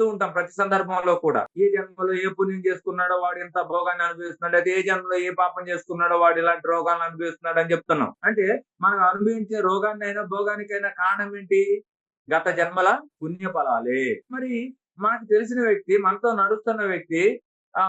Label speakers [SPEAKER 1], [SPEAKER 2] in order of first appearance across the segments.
[SPEAKER 1] చెప్తూ ఉంటాం ప్రతి సందర్భంలో కూడా. ఏ జన్మలో ఏ పుణ్యం చేసుకున్నాడో వాడు ఎంత భోగాన్ని అనుభవిస్తున్నాడు అయితే ఏ జన్మలో ఏ పాపం చేసుకున్నాడో వాడు ఇలాంటి రోగాలను అనుభవిస్తున్నాడు అని చెప్తున్నాం. అంటే మనం అనుభవించే రోగాన్ని అయినా భోగానికైనా కారణం ఏంటి? గత జన్మల పుణ్య ఫలాలే మరి మనకు తెలిసిన వ్యక్తి మనతో నడుస్తున్న వ్యక్తి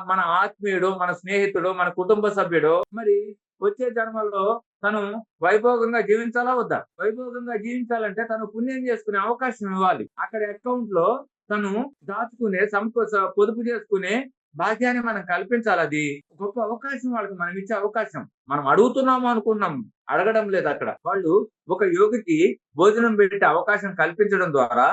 [SPEAKER 1] మన ఆత్మీయుడు మన స్నేహితుడు మన కుటుంబ సభ్యుడు మరి వచ్చే జన్మలో తను వైభోగంగా జీవించాలా వద్దా? వైభోగంగా జీవించాలంటే తను పుణ్యం చేసుకునే అవకాశం ఇవ్వాలి. అక్కడ అకౌంట్లో తను దాచుకునే సమకూ పొదుపు చేసుకునే భాగ్యాన్ని మనం కల్పించాలి అది. గొప్ప అవకాశం వాళ్ళకి మనం ఇచ్చే అవకాశం. మనం అడుగుతున్నాము అనుకున్నాం అడగడం లేదు అక్కడ. వాళ్ళు ఒక యోగికి భోజనం పెట్టే అవకాశం కల్పించడం ద్వారా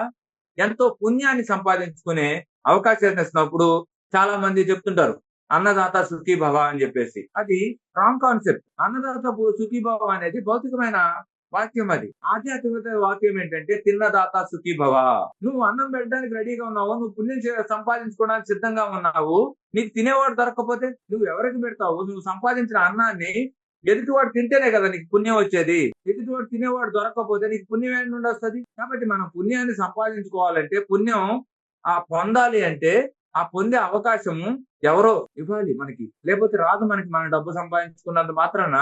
[SPEAKER 1] ఎంతో పుణ్యాన్ని సంపాదించుకునే అవకాశాన్ని ఇస్తున్నప్పుడు చాలా మంది చెప్తుంటారు అన్నదాత సుఖీభవ అని చెప్పేసి. అది రాంగ్ కాన్సెప్ట్ అన్నదాత సుఖీభవ అనేది భౌతికమైన వాక్యం అది. ఆధ్యాత్మిక వాక్యం ఏంటంటే తిన్నదాత సుఖీ భవ. నువ్వు అన్నం పెట్టడానికి రెడీగా ఉన్నావు నువ్వు పుణ్యం సంపాదించుకోవడానికి సిద్ధంగా ఉన్నావు నీకు తినేవాడు దొరకకపోతే నువ్వు ఎవరికి పెడతావు? నువ్వు సంపాదించిన అన్నాన్ని ఎదుటివాడు తింటేనే కదా నీకు పుణ్యం వచ్చేది. ఎదుటివాడు తినేవాడు దొరకకపోతే నీకు పుణ్యం ఏంటి నుండి వస్తుంది? కాబట్టి మనం పుణ్యాన్ని సంపాదించుకోవాలంటే పుణ్యం ఆ పొందాలి అంటే ఆ పొందే అవకాశము ఎవరో ఇవ్వాలి మనకి. లేకపోతే రాదు మనకి మన డబ్బు సంపాదించుకున్నంత మాత్రాన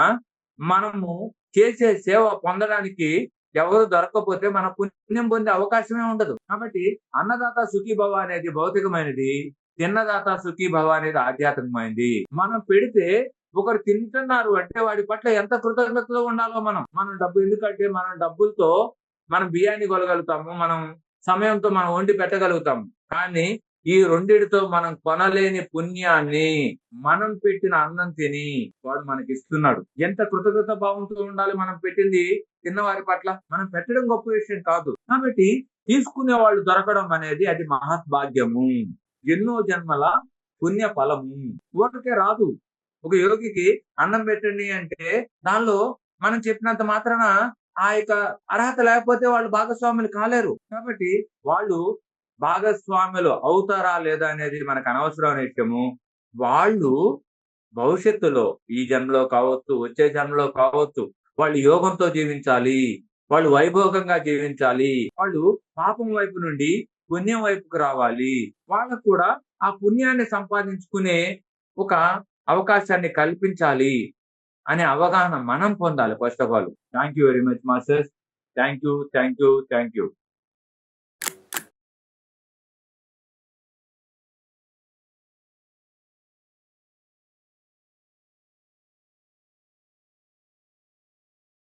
[SPEAKER 1] మనము చేసే సేవ పొందడానికి ఎవరు దొరకకపోతే మన పుణ్యం పొందే అవకాశమే ఉండదు. కాబట్టి అన్నదాత సుఖీభవ అనేది భౌతికమైనది తిన్నదాత సుఖీభవ అనేది ఆధ్యాత్మికమైనది. మనం పెడితే ఒకరు తింటున్నారు అంటే వాడి పట్ల ఎంత కృతజ్ఞతతో ఉండాలో మనం. మనం డబ్బు ఎందుకంటే మనం డబ్బులతో మనం బియ్యాన్ని కొనగలుగుతాము మనం సమయంతో మనం వండి పెట్టగలుగుతాము. కానీ ఈ రెండిటితో మనం కొనలేని పుణ్యాన్ని మనం పెట్టిన అన్నం తిని వాడు మనకి ఇస్తున్నాడు ఎంత కృతజ్ఞత భావంతో ఉండాలి మనం పెట్టింది తిన్నవారి పట్ల? మనం పెట్టడం గొప్ప విషయం కాదు. కాబట్టి తీసుకునే వాళ్ళు దొరకడం అనేది అది మహద్భాగ్యము. ఎన్నో జన్మల పుణ్య ఫలము ఊరికే రాదు. ఒక యోగికి అన్నం పెట్టండి అంటే దానిలో మనం చెప్పినంత మాత్రాన ఆ యొక్క అర్హత లేకపోతే వాళ్ళు భాగస్వాములు కాలేరు. కాబట్టి వాళ్ళు భాగస్వాములు అవుతారా లేదా అనేది మనకు అనవసరమైన విషయము. వాళ్ళు భవిష్యత్తులో ఈ జన్మలో కావచ్చు వచ్చే జన్మలో కావచ్చు వాళ్ళు యోగంతో జీవించాలి వాళ్ళు వైభోగంగా జీవించాలి వాళ్ళు పాపం వైపు నుండి పుణ్యం వైపుకు రావాలి. వాళ్ళకు కూడా ఆ పుణ్యాన్ని సంపాదించుకునే ఒక అవకాశాన్ని కల్పించాలి అనే అవగాహన మనం పొందాలి first of all thank you very much masters thank you thank you thank you